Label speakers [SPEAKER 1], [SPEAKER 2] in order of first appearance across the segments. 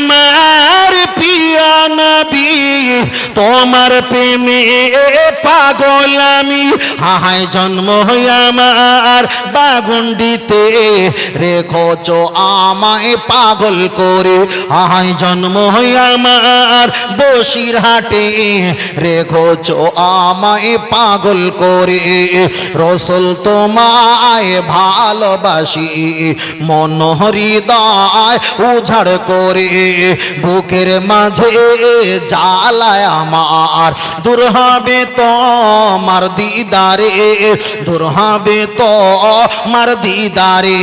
[SPEAKER 1] আমার পিয়া নবী তোমার প্রেমে পাগল আমি। হাহাই জন্ম আমার বাগুন্ডিতে। রেখোছ আমায় পাগল করে। হাহাই জন্ম আমার বসির হাটে রেখোছ আমায় পাগল করে। রসুল তোমায় ভালোবাসি। মন হৃদয় উঝাড় করে। বুকের মাঝে জ্বালায় আমার। দূর হবে তো মার দিদারে, দূর হবে তো মার দিদারে।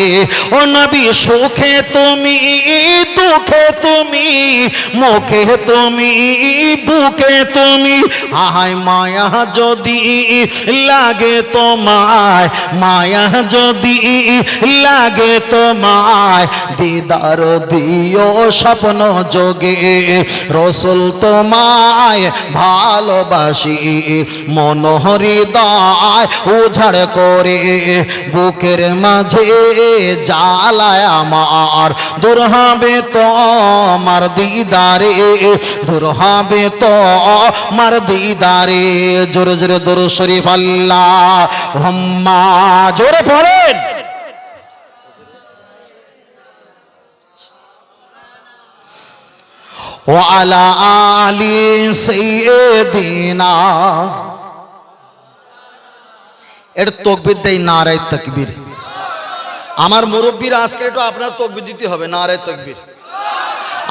[SPEAKER 1] ও নবী, সুখে তুমি, দুঃখে তুমি, মুখে তুমি, বুকে তুমি। আহায় মায়া যদি লাগে তোমায়, মায়া যদি লাগে তোমায়, দিদার দিও স্বপ্ন যোগে। রসুল তোমায় ভালোবাসি মন দায় উঝাড় করে বুকের মাঝে জ্বালায় আমার। দূর হবে তো মার দিদারে, দূর হবে তো মার দিদারে। জোরে জোরে দূর শরীফ আল্লাহ। হম্মা, জোরে পড়েন। وعلى آل سيدنا এর তকবির দেয় নারায় তকবির আমার মুরব্বীরা আজকে একটু আপনার তকবির দিতে হবে নারায় তকবির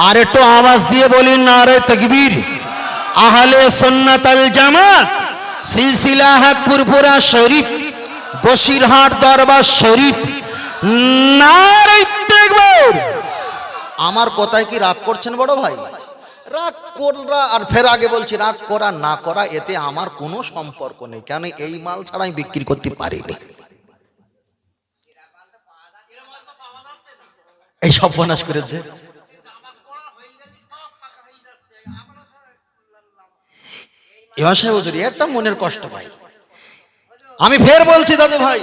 [SPEAKER 1] আর একটু আওয়াজ দিয়ে বলি নারায় তকবির আহলে সুন্নাত আল জামাত সিলসিলা হাকপুরপুরা শরীফ বসিরহাট দরবার শরীফ নারায় তকবির আমার কথায় কি রাগ করছেন বড় ভাই রাগ করা আর ফের আগে বলছি রাগ করা না করা এতে আমার কোনো সম্পর্ক নেই। কেন এই মাল ছাড়া আমি বিক্রি করতে পারিনি? এই সব বনাশ করেছে এবার সাহেব হুজুর, একটা মনের কষ্ট ভাই। আমি ফের বলছি দাদু ভাই।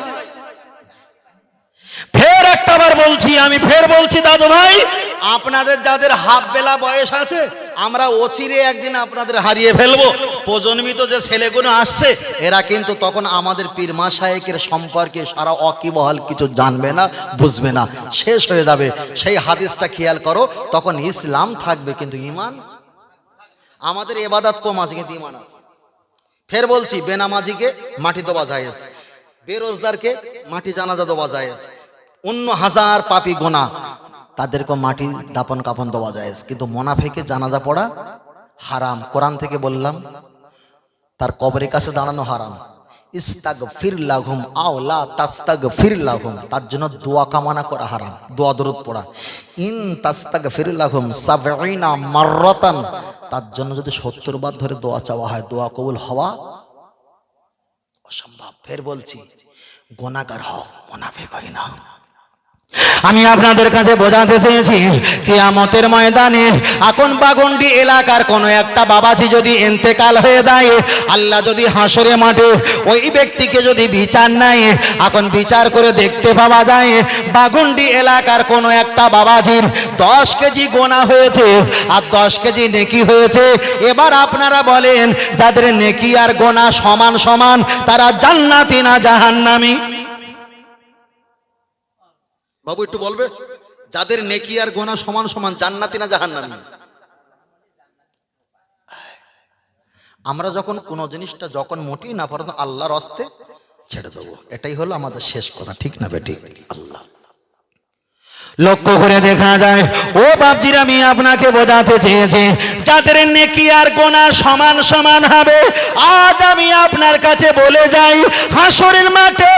[SPEAKER 1] ফের একটাবার বলছি আমি ফের বলছি দাদু ভাই আপনাদের যাদের হাফ বেলা বয়স আছে আমরা অচিরে একদিন আপনাদের হারিয়ে ফেলব। প্রজন্মিত যে ছেলেগুলো আসছে, এরা কিন্তু তখন আমাদের পীর মাসায়েকের সম্পর্কে সারা অকিবহাল কিছু জানবে না, বুঝবে না। শেষ হয়ে যাবে। সেই হাদিসটা খেয়াল করো, তখন ইসলাম থাকবে কিন্তু ইমান আমাদের এবাদাত কম আছে কিন্তু ইমান আছে। ফের বলছি, বেনামাজিকে মাটি দেওয়া জায়েজ, বেরোজগারকে মাটি জানাজা দেওয়া জায়েজ। অন্য হাজার পাপি গোনা তাদেরকে মাটি দাপন কাপন দেওয়া যায়। কিন্তু মোনাফেকে জানাজা পড়া হারাম। কোরআন থেকে বললাম, তার কবরের কাছে দাঁড়ানো হারাম। ইস্তাগ ফির লাঘুম আওলা তাস্তাগ ফির লাঘুম তার জন্য দোয়া কামনা করা হারাম, দোয়া দরুদ পড়া। ইন তাস্তাগ ফির লাঘুম সাবঈনা মাররাতান। তার জন্য যদি সত্তর বার ধরে দোয়া চাওয়া হয়, দোয়া কবুল হওয়া অসম্ভব। ফের বলছি গোনাগার হও, মোনাফেক হয় না। আমি আপনাদের কাছে বোঝাতে চেয়েছি, কিয়ামতের ময়দানে এখন বাগন্ডি এলাকার কোনো একটা বাবাজি যদি এন্তেকাল হয়ে যায়, আল্লাহ যদি হাসরে মাঠে ওই ব্যক্তিকে যদি বিচার নেয় এখন বিচার করে দেখতে পাওয়া যায় বাগুন্ডি এলাকার কোনো একটা বাবাজির দশ কেজি গোনা হয়েছে আর দশ কেজি নেকি হয়েছে। এবার আপনারা বলেন, যাদের নেকি আর গোনা সমান সমান, তারা জান্নাতি না জাহান্নামী? বাবু, একটু বলবে? যাদের নেকি আর গোনা সমান সমান, জান্নাতি না জাহান্নামী? আমরা যখন কোনো জিনিসটা যখন মোটেই না পারো, আল্লাহর হস্তে ছেড়ে দেবো। এটাই হলো আমাদের শেষ কথা, ঠিক না বেটি আল্লাহ। লক্ষ্য করে দেখা যায়, ও বাপজির আমি আপনাকে বোঝাতে চেয়েছি যাদের নেকি আর গোনা সমান সমান হবে, আজ আমি আপনার কাছে বলে যাই, হাসরের মাঠে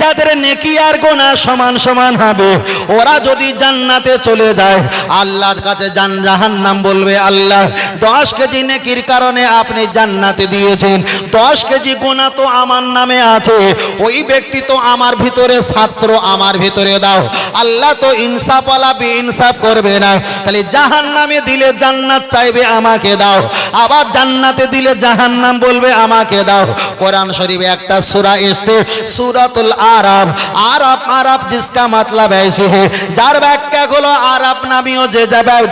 [SPEAKER 1] যাদের নেকি আর গোনা সমান সমান হবে, ওরা যদি জান্নাতে চলে যায়, আল্লাহর কাছে জান জাহান্নাম বলবে, আল্লাহ, দশ কেজি নেকির কারণে আপনি জান্নাতে দিয়েছেন, দশ কেজি গোনা তো আমার নামে আছে, ওই ব্যক্তি তো আমার ভিতরে ছাত্র, আমার ভিতরে দাও, আল্লাহ তো ইনসাফওয়ালা বে ইনসাফ করবে না, তাহলে জাহান নামে দিলে জান্নাত চাইবে বলবে আমাকে দাও। আবার জান্নাতে দিলে জাহান নাম বলবে আমাকে দাও। কোরআন শরীফে একটা সুরা এসছে, সুরাতুল আরব আরব আরব জিসকা মাতলাব যার ব্যাখ্যা গুলো আরব নামীয় যে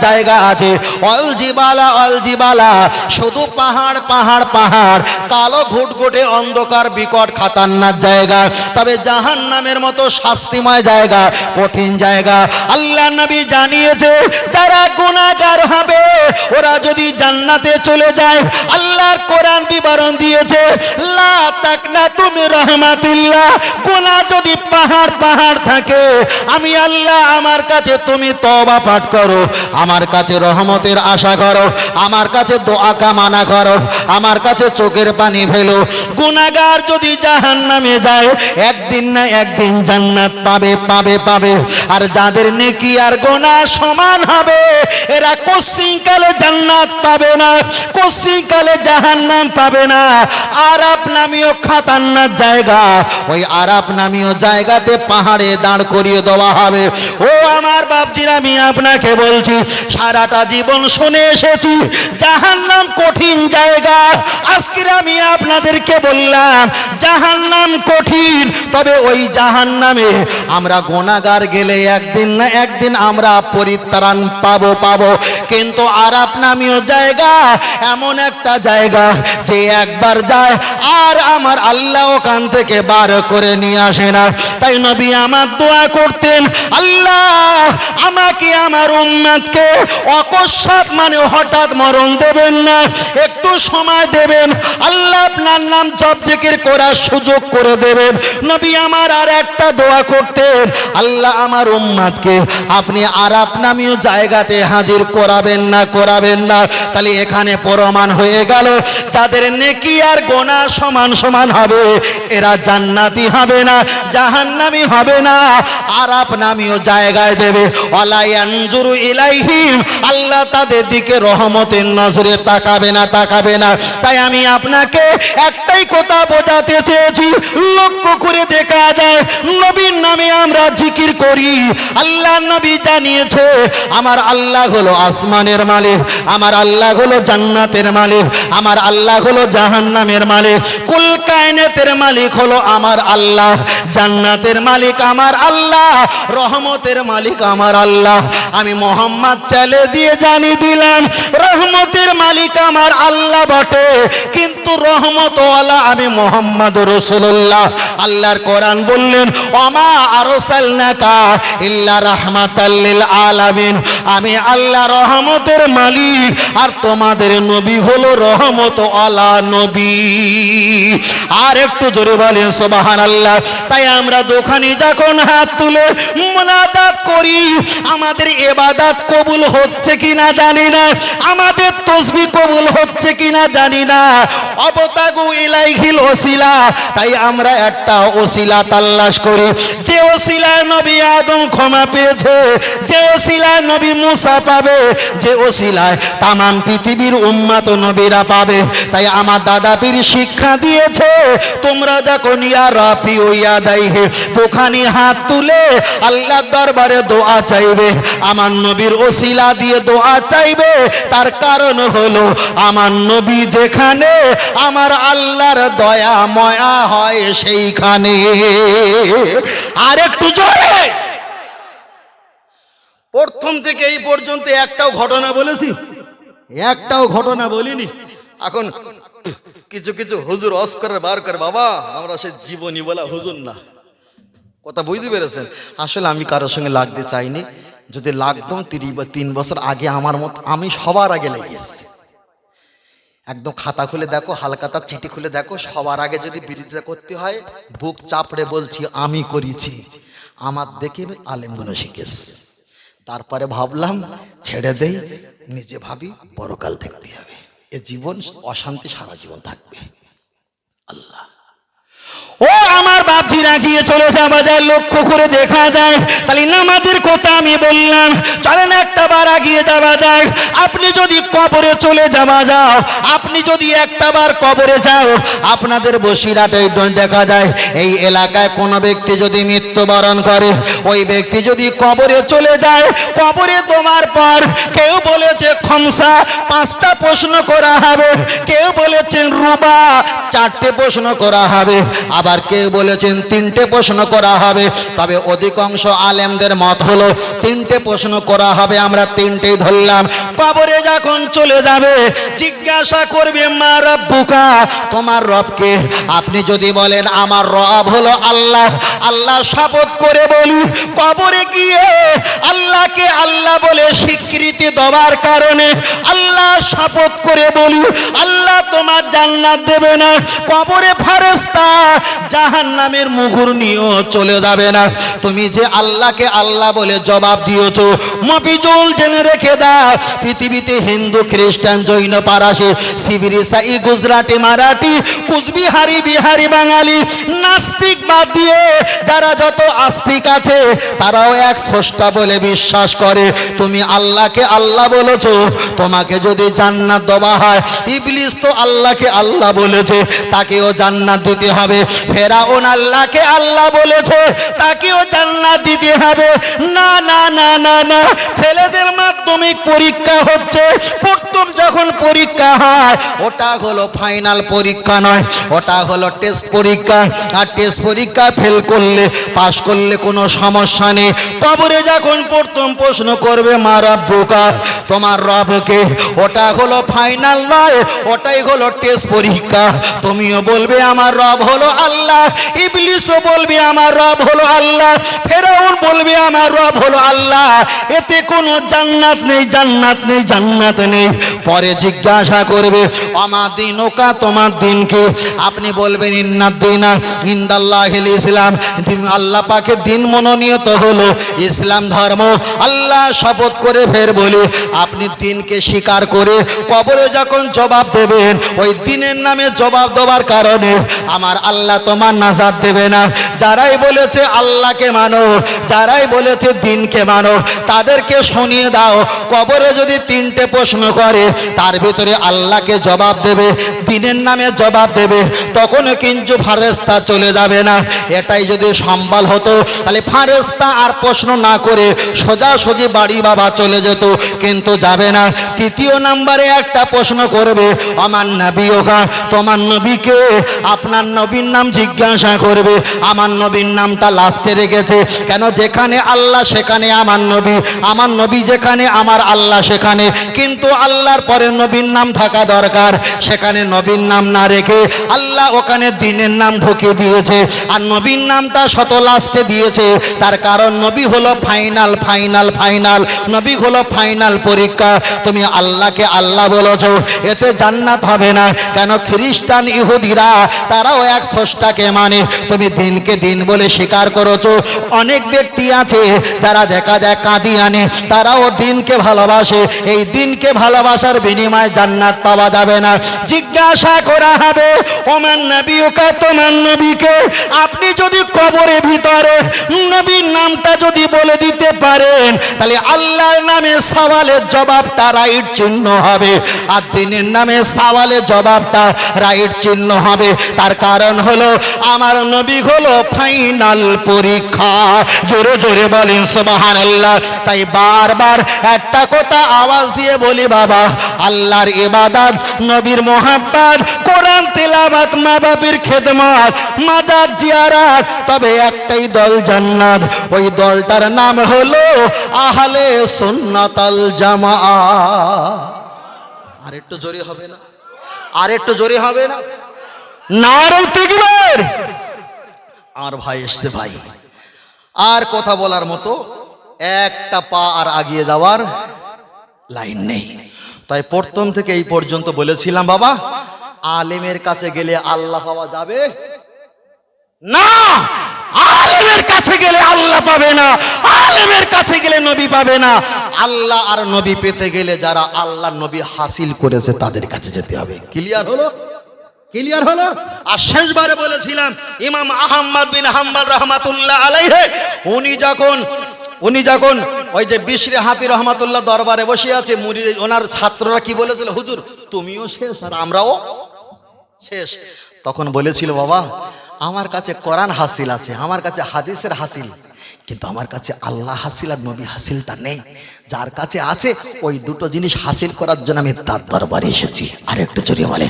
[SPEAKER 1] জায়গা আছে। Al Jibala Al Jibala. শুধু পাহাড় পাহাড় পাহাড়। কালো ঘুটঘুটে অন্ধকার, বিকট খাতান্নার জায়গা। তবে জাহান নামের মতো শাস্তিময় জায়গা, কঠিন জায়গা। আল্লাহ নবী জানিয়েছে, যারা গুণাগার হবে, ওরা যদি জান্নাতে চলে যায়, আল্লাহর কোরআন বিবরণ দিয়েছে, লা তুমি রহমাতিল্লাহ, গুনাহ যদি পাহাড় পাহাড় থাকে, আমি আল্লাহ আমার কাছে তুমি তওবা পাঠ করো, আমার কাছে রহমতের আশা করো, আমার কাছে দোয়া কামানা করো, আমার কাছে চোখের পানি ফেলো। গুনাগার যদি জাহান নামে যায়, একদিন না একদিন জান্নাত পাবে পাবে পাবে। আর যাদের নেকি আর গোনা সমান হবে, এরা কশ্চিনকালে জান্নাত পাবে না কশ্চিনকালে জাহান্নাম পাবে না। আরাব নামীয় খাতান্নার জায়গা, ওই আরাব নামীয় জায়গাতে পাহাড়ে দাঁড় করিয়ে দেওয়া হবে। ও আমার বাপজির, আমি আপনাকে বলছি, সারাটা জীবন শুনে এসেছি, জাহান্নাম কঠিন জায়গা। আজকে আমি আপনাদেরকে বললাম, জাহান্নাম কঠিন, তবে ওই জাহান্নামে আমরা গোনাগার গেলে একদিন না একদিন আমরা পরিত্রাণ পাবো পাবো। কিন্তু আরাপ নামীয় জায়গা, এমন একটা জায়গা যে একবার যায় আর আমার আল্লাহ ওখান থেকে বার করে নিয়ে আসে না। তাই নবী আমার দোয়া করতেন, আল্লাহ আমাকে আমার উম্মাদকে অকস্মাৎ মানে হঠাৎ মরণ দেবেন না। একটু সময় দেবেন। আল্লাহ আপনার নাম জপ জিকির করার সুযোগ করে দেবেন। নবী আমার আর একটা দোয়া করতেন, আল্লাহ আমার উম্মাদকে আপনি আরাপ নামীয় জায়গাতে হাজির করাবেন না করাবেন না। তাহলে এখানে প্রমাণ হয়ে গেল, যাদের নেকি আর গোনা সমান সমান হবে, এরা জান্নাতি হবে না, জাহান্নামি হবে না। আরাপ নামীয় জায়গায় দেবে। অলায়ানজুরু ইলাইহিম, আল্লাহ তাদের দিকে রহমতের নজরে তাকাবে না তাকাবে না। তাই আমি আপনাকে একটাই কথা বোঝাতে চেয়েছি, লক্ষ্য করে দেখা যায়, নবীর নামে আমরা জিকির করি। আল্লাহ নবী জানিয়েছে, আমার আল্লাহ হলো আসমানের মালিক, আমার আল্লাহ হলো জান্নাতের মালিক, আমার আল্লাহ হলো জাহান্নামের মালিক। কুল কায়নাতের মালিক হলো আমার আল্লাহ, জান্নাতের মালিক আমার আল্লাহ, রহমতের মালিক আমার আল্লাহ। আমি মোহাম্মদ চালে দিয়ে জানি দিলাম, রহমতের মালিক আমার আল্লাহ বটে। কিন্তু রহমতওয়ালা আমি মোহাম্মদ রসুল্লাহ আল্লাহর কোরআন বললেন অমা আরসালনাকা ইল্লা রাহমাতাল্লিল আলামিন। আমি আল্লাহ রহমতের মালিক, আর তোমাদের নবী হলো রহমত আলা নবী। আর একটু জোরে বলেন সোবাহান আল্লাহ তাই আমরা দোকানে যখন হাত তুলে মোনাজাত করি আমাদের এবাদাত কবুল হচ্ছে কিনা জানি না। আমাদের তসবি কবুল হচ্ছে কিনা জানি না। অবতাগু ইলাইহিল ওসিলা। তাই আমরা একটা ওসিলা তাল্লাশ করি। যে ওসিলায় নবী আদম ক্ষমা পেয়েছে, যে ওসিলায় নবী মুসা পাবে, যে ওসিলায় তামাম পৃথিবীর উম্মাত নবীরা পাবে। তাই আমার দাদা পীর শিক্ষা দিয়েছে, তোমরা যখন ইয়া রাফি ইয়া দাইহে দোকানি হাত তুলে আল্লাহর দরবারে দোয়া চাইবে আমার নবীর ওসিলা দিয়ে দোয়া চাইবে। তার কারণ হলো, আমার নবী যেখানে, আমার আল্লাহর দয়া, ময়া হয় সেইখানে। আর একটু জোরে। প্রথম থেকে এই পর্যন্ত একটাও ঘটনা বলেছি। একটাও ঘটনা বলিনি। এখন কিছু কিছু হুজুর অস্করে বার করে, বাবা, আমরা সে জীবনী বলা হুজুর না। কথা বুঝতে পেরেছেন? আসলে আমি কারোর সঙ্গে লাগতে চাইনি। যদি লাগতাম তিন বছর আগে আমার মত, আমি সবার আগে লেগেছি একদম খাতা খুলে দেখো, হালকাতা চিঠি খুলে দেখো, সবার আগে যদি বিরোধিতা করতে হয়, বুক চাপড়ে বলছি, আমি করেছি। আমার দেখে আলেম মনে শিখেস তারপরে ভাবলাম, ছেড়ে দেই, নিজে ভাবি বড়কাল দেখতে হবে। এ জীবন অশান্তি সারা জীবন থাকবে। আল্লাহ। ও আমার বাপ গিয়ে চলে যাওয়া যায় লক্ষ্য করে দেখা যায়। তাহলে নামাজের কথা আমি বললাম, চলেন একটা বার আগিয়ে যাওয়া যায় আপনি যদি কবরে চলে যাওয়া যাও, আপনি যদি একটা বার কবরে যাও, আপনাদের বসিরাটে দেখা যায়। এই এলাকায় কোনো ব্যক্তি যদি মৃত্যুবরণ করে, ওই ব্যক্তি যদি কবরে চলে যায়, কবরে তোমার পর কেউ বলেছে, খমসা, পাঁচটা প্রশ্ন করা হবে। কেউ বলেছে, রুবা, চারটে প্রশ্ন করা হবে। আবার কেউ বলেছেন, তিনটে প্রশ্ন করা হবে। তবে অধিকাংশ আলেমদের মত হলো, তিনটে প্রশ্ন করা হবে, আমরা তিনটেই ধরলাম। কবরে যখন চলে যাবে, জিজ্ঞাসা করবে, মা রব্বুকা, তোমার রবকে আপনি যদি বলেন, আমার রব হলো আল্লাহ। আল্লাহ শপথ করে বলি কবরে গিয়ে আল্লাহকে আল্লাহ বলে স্বীকৃতি দেওয়ার কারণে আল্লাহ শপথ করে বলি, আল্লাহ তোমার জান্নাত দেবে না। কবরে ফারেস্তা জাহান নামের মুগুর নিয়েও চলে যাবে না। তুমি যে আল্লাহকে আল্লাহ বলে জবাব দিয়েছ, মফিজুল জেনে রেখে দাও, পৃথিবীতে হিন্দু, খ্রিস্টান, জৈন পারাসি শিবির সাই গুজরাটি, মারাঠি কুচবিহারি বিহারি বাঙালি, নাস্তিক বাদ দিয়ে যারা যত আস্তিক আছে, তারাও এক স্রষ্টা বলে বিশ্বাস করে। তুমি আল্লাহকে আল্লাহ বলেছ, তোমাকে যদি জান্নাত দেওয়া হয়, ইবলিস তো আল্লাহকে আল্লাহ বলেছে, তাকেও জান্নাত দিতে হবে। ফেরাউন আল্লাহকে আল্লাহ বলেছে, তাকেও জান্নাত দিতে হবে। না না না না না, ছেলেদের মাধ্যমিক পরীক্ষা হচ্ছে, প্রথম যখন পরীক্ষা হয়, ওটা হলো ফাইনাল পরীক্ষা নয়, ওটা হলো টেস্ট পরীক্ষা। আর টেস্ট পরীক্ষা ফেল করলে পাশ করলে কোনো সমস্যা নেই। কবরে যখন প্রথম প্রশ্ন করবে, মা রব্বুকা তোমার রবকে ওটা হলো ফাইনাল নয়, ওটাই হলো টেস্ট পরীক্ষা। তুমিও বলবে, আমার রব হলো আল্লাহ। ইবলিসও বলবে, আমার রব হলো আল্লাহ। ফেরাউন বলবে, আমার রব হলো আল্লাহ। এতে কোনো জান্নাত নেই জান্নাত নেই জান্নাত নেই। পরে জিজ্ঞাসা করবে আমার দিন ওকা, তোমার দিনকে আপনি বলবেন ইন্নার দিনা ইন্দাল্লাহ ইসলাম। আল্লাহ পাকে দিন মনোনীত হলো ইসলাম ধর্ম। আল্লাহ শপথ করে ফের বলি, আপনি দিনকে স্বীকার করে কবরে যখন জবাব দেবেন, ওই দিনের নামে জবাব দেওয়ার কারণে আমার আল্লাহ তোমার নাজাদ দেবে না। যারাই বলেছে, আল্লাহকে মানো। যারাই বলেছে, দিনকে মানো। তাদেরকে শুনিয়ে দাও, কবরে যদি তিনটে প্রশ্ন করে, তার ভিতরে আল্লাহকে জবাব দেবে, দিনের নামে জবাব দেবে। তখনও কিন্তু ফারেস্তা চলে যাবে না। এটাই যদি সম্বল হতো, তাহলে ফারেস্তা আর প্রশ্ন না করে সোজাসুজি বাড়ি বাবা চলে যেত, কিন্তু যাবে না। তৃতীয় নাম্বারে একটা প্রশ্ন করবে, আমার নবী ওকা তোমার নবীকে আপনার নবীর নাম জিজ্ঞাসা করবে, আমার নবীর নামটা লাস্টে রেখেছে। কেন যেখানে আল্লাহ, সেখানে আমার নবী আমার নবী যেখানে, আমার আল্লাহ সেখানে। কিন্তু আল্লাহর পরে নবীর নাম থাকা দরকার, সেখানে নবীর নাম না রেখে আল্লাহ ওখানে দিনের নাম ঢুকিয়ে দিয়েছে। আর নবীর নামটা শত লাস্টে দিয়েছে। তার কারণ নবী হলো ফাইনাল ফাইনাল ফাইনাল। নবী হলো ফাইনাল পরীক্ষা। তুমি আল্লাহকে আল্লাহ বলেছ। এতে জান্নাত হবে না। কেন খ্রিস্টান ইহুদিরা, তারাও এক স্রষ্টাকে মানে। তুমি দিনকে দিন বলে স্বীকার করেছ। অনেক ব্যক্তি আছে যারা দেখা যায় কাঁদিয়ানে তারাও দিনকে ভালোবাসে। এই দিনকে ভালোবাসার বিনিময়ে জান্নাত পাওয়া যাবে না। জিজ্ঞাসা করা হবে ওমান নবীকে, তোমার নবীকে। আপনি যদি কবরে ভিতরে নবীর নামটা যদি বলে দিতে পারেন, তাহলে আল্লাহর নামে সওয়ালের জবাবটা রাইট চিহ্ন হবে। আর দিনের নামে সওয়ালের জবাবটা রাইট চিহ্ন হবে। তার কারণ হলো, আমার নবী হলো ফাইনাল পরীক্ষা। জোরে জোরে বলেন, সুবহানাল্লাহ। তাই বারবার একটা কথা আওয়াজ দিয়ে বলি, বাবা, আল্লাহর ইবাদত, নবীর মোহাব্বত, কোরআন তেলাবাত মা বাপের খেদমত, মাদার জিয়ারাত, তবে একটাই দল জান্নাত। ওই দলটার নাম হলো আহলে জামা। আর একটু জোরে হবে না? আর একটু জোরে হবে না? আর ভাই আসতে ভাই। আর কথা বলার মতো একটা পা আর আগিয়ে যাওয়ার লাইন নেই। তাই প্রথম থেকে এই পর্যন্ত বলেছিলাম, বাবা আলেমের কাছে গেলে আল্লাহ পাওয়া যাবে? না! আলেমের কাছে গেলে আল্লাহ পাবে না। আলেমের কাছে গেলে নবী পাবে না। আল্লাহ আর নবী পেতে গেলে যারা আল্লাহ নবী হাসিল করেছে তাদের কাছে যেতে হবে। ক্লিয়ার হলো? ক্লিয়ার হলো? আর শেষবারে বলেছিলাম, ইমাম আহম্মদ বিন হাম্বল রহমাতুল্লাহ আলাইহে, উনি যখন উনি যখন ওই যে বিশরে হাফি রহমাতুল্লাহ দরবারে বসে আছে মুড়ি ওনার ছাত্ররা কি বলেছিল? হুজুর, তুমিও শেষ আর আমরাও শেষ। তখন বলেছিল, বাবা, আমার কাছে কোরআন হাসিল আছে, আমার কাছে হাদিসের হাসিল, কিন্তু আমার কাছে আল্লাহ হাসিল আর নবী হাসিলটা নেই। যার কাছে আছে, ওই দুটো জিনিস হাসিল করার জন্য আমি তার দরবারে এসেছি। আর একটু জড়িয়ে বলে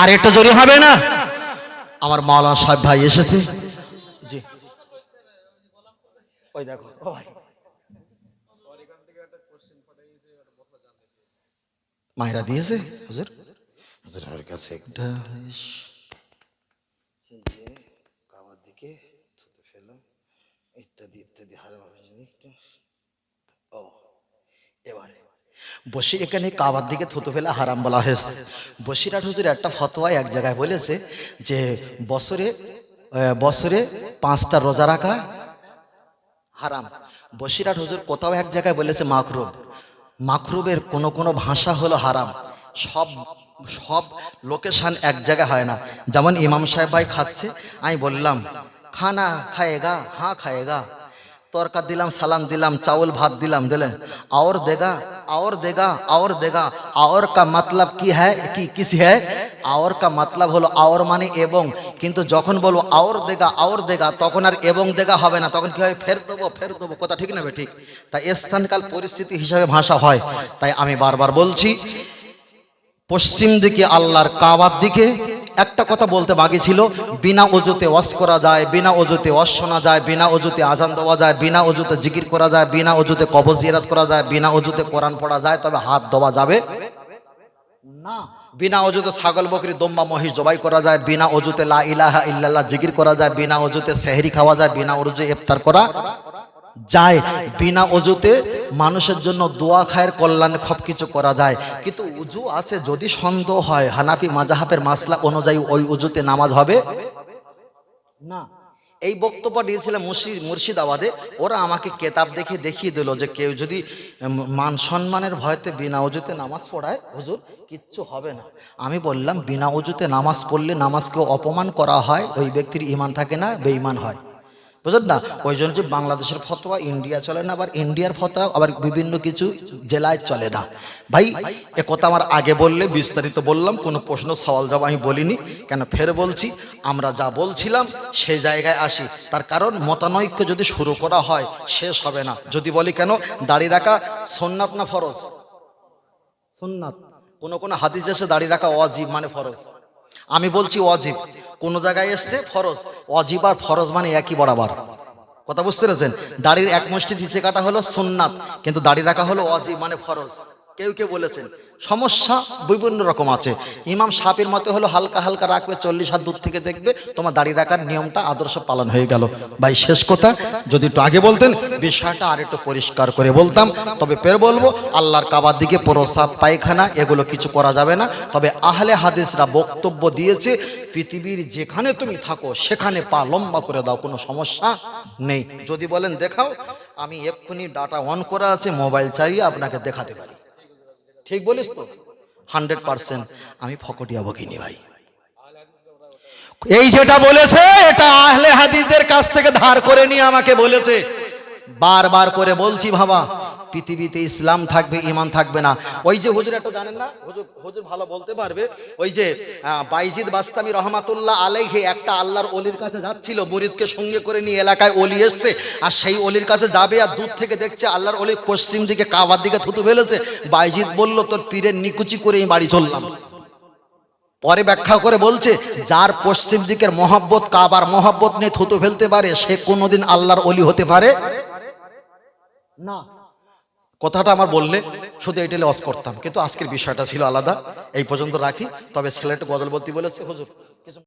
[SPEAKER 1] আর একটু জড়িয়ে হবে না? আমার মাওলানা সাহেব ভাই এসেছে। জি। ওই দেখো, ও ভাই। মায়েরা দিয়েছে, হুজুর? হুজুরের কাছে একটা যে কাবার দিকে থুতু ফেলো ইত্যাদি ইত্যাদি হারাম জিনিসটা ও, এবারে বসির এখানে কাবার দিকে থুতু ফেলা হারাম বলা হয়েছে। বসিরাট হুজুর একটা ফতোয়ায় এক জায়গায় বলেছে যে বছরে বছরে পাঁচটা রোজা রাখা হারাম। বসিরাট হুজুর কোথাও এক জায়গায় বলেছে মাকরুব। মাকরুবের কোনো কোনো ভাষা হলো হারাম। সব সব লোকেশন এক জায়গায় হয় না যেমন ইমাম সাহেব ভাই খাচ্ছে আমি বললাম খানা খায়েগা হ্যাঁ খায়েগা তরকা দিলাম সালাম দিলাম চাউল ভাত দিলাম দিলে और देगा और देगा और देगा और का मतलब কি হ্যাঁ কি কিস হ্যাঁ और का मतलब হলো और মানে এবং কিন্তু যখন বলবো और देगा और देगा তখন আর এবং দেগা হবে না তখন কি হবে ফের দেবো ফের দেবো কথা ঠিক না বে ঠিক তাই স্থানকাল পরিস্থিতি হিসাবে ভাষা হয় তাই আমি বারবার বলছি পশ্চিম দিকে আল্লাহর কাবার দিকে একটা কথা বলতে বাকি ছিল, বিনা অজুতে ওয়াশ করা যায়, বিনা অজুতে ওয়াশ শোনা যায়, বিনা অজুতে আজান দেওয়া যায়, বিনা অজুতে জিকির করা যায়, বিনা অজুতে কবজ জিয়ারাত করা যায়, বিনা অজুতে কোরআন পড়া যায়, তবে হাত দেওয়া যাবে না। বিনা অজুতে ছাগল, বকরি, দম্বা, মহিষ জবাই করা যায়, বিনা অজুতে লা ইলাহা ইল্লাল্লাহ জিকির করা যায়, বিনা অজুতে সেহরি খাওয়া যায়, বিনা অজুতে ইফতার করা যায় বিনা অজুতে মানুষের জন্য দোয়া খায়ের কল্যাণে সব কিছু করা যায়। কিন্তু উজু আছে যদি সন্দেহ হয়, হানাফি মাজাহাবের মাসলা অনুযায়ী ওই উজুতে নামাজ হবে? না। এই বক্তব্য দিয়েছিলাম মুর্শিদ মুর্শিদাবাদে। ওরা আমাকে কেতাব দেখে দেখিয়ে দিল যে কেউ যদি মান সম্মানের ভয়তে বিনা অজুতে নামাজ পড়ায়, হুজুর, কিচ্ছু হবে না। আমি বললাম, বিনা অজুতে নামাজ পড়লে নামাজকে অপমান করা হয়, ওই ব্যক্তির ইমান থাকে না, বেঈমান হয়। বুঝলেন না? ওই জন্য যে বাংলাদেশের ফতোয়া ইন্ডিয়া চলে না, আবার ইন্ডিয়ার ফতোয়া, আবার বিভিন্ন কিছু জেলায় চলে না। ভাই, এ কথা আমার আগে বললে, বিস্তারিত বললাম, কোনো প্রশ্ন, সওয়াল, জবাব আমি বলিনি। কেন ফের বলছি, আমরা যা বলছিলাম সেই জায়গায় আসি। তার কারণ মতানৈক্য যদি শুরু করা হয়, শেষ হবে না। যদি বলি কেন, দাড়ি রাখা সোননাথ না ফরজ? সুন্নাত কোনো কোনো হাদিস এসে দাড়ি রাখা অজীব মানে ফরজ। আমি বলছি অজীব কোন জায়গায় এসছে ফরজ। অজীব আর ফরজ মানে একই বরাবর। কথা বুঝতে পেরেছেন? দাড়ির এক মুষ্টি নিচে কাটা হলো সোননাথ কিন্তু দাড়ি রাখা হলো অজীব মানে ফরজ। কেউ কেউ বলেছেন, সমস্যা বিভিন্ন রকম আছে। ইমাম সাপের মতে হলো, হালকা হালকা রাখবে, চল্লিশ হাত দূর থেকে দেখবে, তোমার দাড়ি রাখার নিয়মটা আদর্শ পালন হয়ে গেল। ভাই, শেষ কথা, যদি একটু আগে বলতেন, বিষয়টা আর একটু পরিষ্কার করে বলতাম। তবে পের বলব, আল্লাহর কাবার দিকে প্রসাব পায়খানা, এগুলো কিছু করা যাবে না। তবে আহলে হাদিসরা বক্তব্য দিয়েছে, পৃথিবীর যেখানে তুমি থাকো, সেখানে পা লম্বা করে দাও, কোনো সমস্যা নেই। যদি বলেন, দেখাও, আমি এক্ষুনি ডাটা অন করা আছে মোবাইল চালিয়ে আপনাকে দেখাতে পারি। ঠিক বলিস তো? হান্ড্রেড পার্সেন্ট আমি ফকটিয়া বকিনি ভাই। এই যেটা বলেছে, এটা আহলে হাদিসদের কাছ থেকে ধার করে নিয়ে আমাকে বলেছে। বারবার করে বলছি ভাবা। পৃথিবীতে ইসলাম থাকবে ইমান থাকবে না। ওই যে হুজুর একটা জানেন না? হুজুর হুজুর ভালো বলতে পারবে। ওই যে বাইজিদ বাস্তামি রহমাতুল্লাহ আলাইহি একটা আল্লাহর অলির কাছে যাচ্ছিল মুরিদকে সঙ্গে করে নিয়ে এলাকায় অলি এসছে আর সেই অলির কাছে যাবে আর দূর থেকে দেখছে আল্লাহর অলি পশ্চিম দিকে কাবার দিকে থুতু ফেলেছে। বাইজিদ বলল তোর পীরের নিকুচি করে আমি বাড়ি চললাম। পরে ব্যাখ্যা করে বলছে যার পশ্চিম দিকের মহব্বত কাবার মহব্বত নিয়ে থুতু ফেলতে পারে সে কোনোদিন আল্লাহর অলি হতে পারে? না। কথাটা আমার বললে শুধু এটা লস করতাম। কিন্তু আজকের বিষয়টা ছিল আলাদা, এই পর্যন্ত রাখি। তবে ছেলেটা বদল বলেছে, হুজুর।